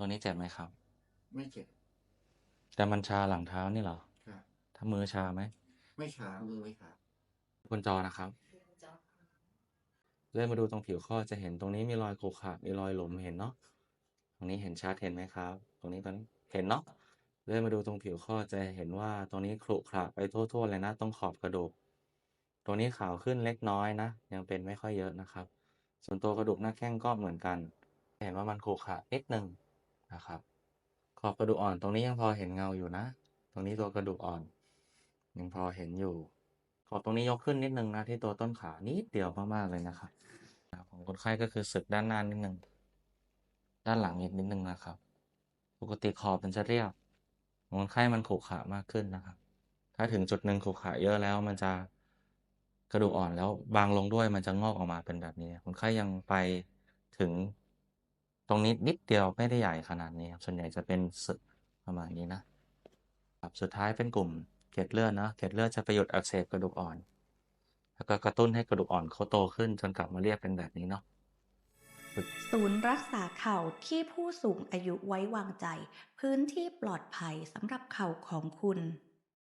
ตัวนี้เจ็บไหมครับ ไม่เจ็บ แต่มันชาหลังเท้านี่เหรอครับถ้ามือชาไหม ไม่ชามือไม่ขาดบนจอนะครับ เลื่อนมาดูตรงผิวข้อจะเห็นตรงนี้มีรอยขรุขระมีรอยหลุมเห็นเนาะ ตรงนี้เห็นชัดเห็นไหมครับ ตรงนี้ตรงนี้เห็นเนาะ เลื่อนมาดูตรงผิวข้อจะเห็นว่าตรงนี้ขรุขระไปทั่วๆเลยนะตรงขอบกระดูก ตรงนี้ขาวขึ้นเล็กน้อยนะ ยังเป็นไม่ค่อยเยอะนะครับ ส่วนตัวกระดูกหน้าแข้งก็เหมือนกัน เห็นว่ามันขรุขระนิดนึง นะครับขอบกระดูกอ่อนตรงนี้ยังพอเห็นเงาอยู่นะ ตรงนี้ตัวกระดูกอ่อน ยังพอเห็นอยู่ ขอบตรงนี้ยกขึ้นนิดนึงนะที่ตัวต้นขานิดเดียวมากๆเลยนะครับของคนไข้ก็คือสึกด้านหน้านิดนึง ด้านหลังอีกนิดนึงนะครับ ปกติขอบมันจะเรียบคนไข้มันขรุขระมากขึ้นนะครับ ถ้าถึงจุดหนึ่งขรุขระเยอะแล้วมันจะกระดูกอ่อนแล้วบางลงด้วยมันจะงอกออกมาเป็นแบบนี้ คนไข้ยังไปถึง ตรงนี้นิดเดียวไม่ได้ใหญ่ขนาดนี้ครับ ส่วนใหญ่จะเป็นสึกประมาณนี้นะครับสุดท้ายเป็นกลุ่มเกล็ดเลือดเนาะเกล็ดเลือดจะไปหยุดอักเสบกระดูกอ่อน แล้วก็กระตุ้นให้กระดูกอ่อนเขาโตขึ้นจนกลับมาเรียบเป็นแบบนี้เนาะศูนย์รักษาเข่าที่ผู้สูงอายุไว้วางใจ พื้นที่ปลอดภัยสำหรับเข่าของคุณ